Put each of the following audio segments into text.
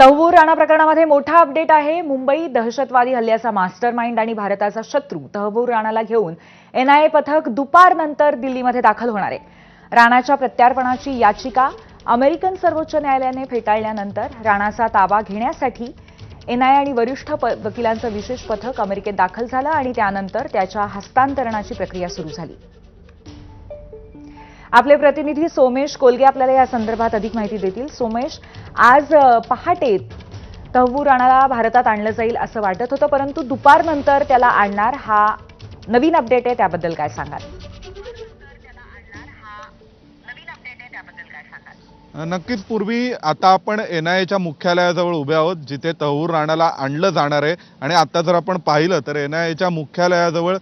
तहवूर राणा प्रकरणामध्ये मोठा अपडेट आहे. मुंबई दहशतवादी हल्ल्याचा मास्टर माइंड आणि भारताचा शत्रू तहवूर राणाला घेऊन एनआयए पथक दुपारनंतर दिल्लीमध्ये दाखल होणार आहे. राणाच्या प्रत्यार्पणाची याचिका अमेरिकन सर्वोच्च न्यायालयाने फेटाळल्यानंतर राणाचा ताबा घेण्यासाठी एनआयए आणि वरिष्ठ प- वकिलांचं विशेष पथक अमेरिकेत दाखल झालं आणि त्यानंतर त्याच्या हस्तांतरणाची प्रक्रिया सुरू झाली. आपले प्रतिनिधी सोमेश कोलगे आपल्याला या संदर्भात अधिक माहिती देतील. सोमेश आज पहाटे तहवूर राणाला भारतात आणलं जाईल असं वाटत होतं परंतु दुपारनंतर त्याला आणणार हा नवीन अपडेट आहे त्याबद्दल काय सांगाल? नक्कीच. पूर्वी आता आपण एन आय एच्या मुख्यालयाजवळ उभे आहोत जिथे तहूर राणाला आणलं जाणार आहे. आणि आता जर आपण पाहिलं तर एन आय एच्या मुख्यालयाजवळ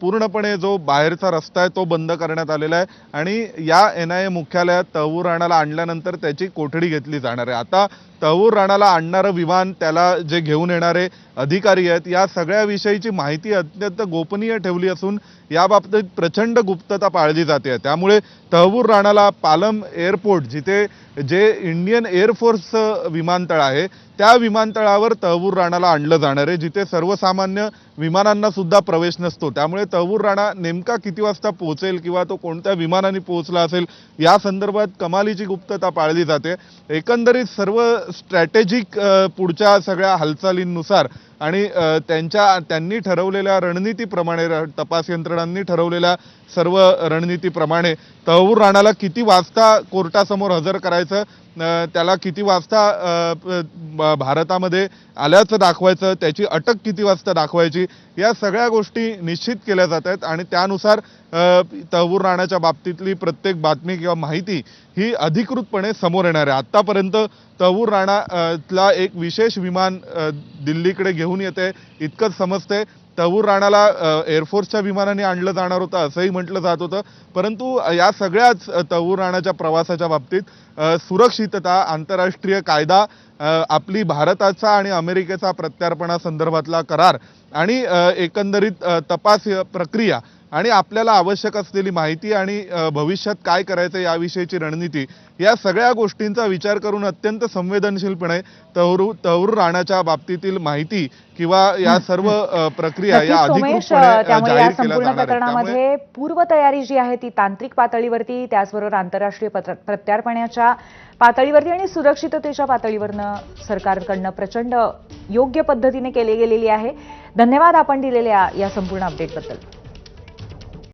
पूर्णपणे जो बाहेरचा रस्ता आहे तो बंद करण्यात आलेला आहे. आणि या एन आय ए मुख्यालयात तहूर राणाला आणल्यानंतर त्याची कोठडी घेतली जाणार आहे. आता तहूर राणाला आणणारं विमान त्याला जे घेऊन येणारे अधिकारी आहेत या सगळ्या विषयीची माहिती अत्यंत गोपनीय ठेवली असून याबाबतीत प्रचंड गुप्तता पाळली जाते. त्यामुळे तहवूर राणाला पालम एअरपोर्ट जिथे जे इंडियन एअरफोर्सचं विमानतळ आहे त्या विमानतळावर तहवूर राणाला आणलं जाणार आहे जिथे सर्वसामान्य विमानांना सुद्धा प्रवेश नसतो. त्यामुळे तहवूर राणा नेमका किती वाजता पोहोचेल किंवा तो कोणत्या विमानाने पोहोचला असेल या संदर्भात कमालीची गुप्तता पाळली जाते. एकंदरीत सर्व स्ट्रॅटेजिक पुढच्या सगळ्या हालचालींनुसार आणि त्यांच्या त्यांनी ठरवलेल्या रणनीतीप्रमाणे तपास यंत्रणांनी ठरवलेल्या सर्व रणनीतीप्रमाणे तहवूर राणाला किती वाजता कोर्टासमोर हजर करायचं त्याला किती वाजता भारतामध्ये आल्याचं दाखवायचं त्याची अटक किती वाजता दाखवायची या सगळ्या गोष्टी निश्चित केल्या जात आहेत. आणि त्यानुसार तहवूर राणाच्या बाबतीतली प्रत्येक बातमी किंवा माहिती ही अधिकृतपणे समोर येणार आहे. आत्तापर्यंत तवूर राणातला एक विशेष विमान दिल्लीकडे घेऊन येते. इतकंच समजते. तवूर राणाला एअरफोर्सच्या विमानाने आणलं जाणार होतं असंही म्हटलं जात होतं. परंतु या सगळ्याच अ, राणाच्या प्रवासाच्या बाबतीत सुरक्षितता आंतरराष्ट्रीय कायदा आपली भारताचा आणि अमेरिकेचा प्रत्यार्पणासंदर्भातला करार आणि एकंदरीत तपास प्रक्रिया आणि आपल्याला आवश्यक असलेली माहिती आणि भविष्यात काय करायचं याविषयीची रणनीती या सगळ्या गोष्टींचा विचार करून अत्यंत संवेदनशीलपणे तहूर तहूर राणाच्या बाबतीतील माहिती किंवा या सर्व प्रक्रिया या अधिकृतपणे पूर्वतयारी जी आहे ती तांत्रिक पातळीवरती त्याचबरोबर आंतरराष्ट्रीय प्रत्यार्पणाच्या पातळीवरती आणि सुरक्षिततेच्या पातळीवरनं सरकारकडनं प्रचंड योग्य पद्धतीने केली गेलेली आहे. धन्यवाद आपण दिलेल्या या संपूर्ण अपडेटबद्दल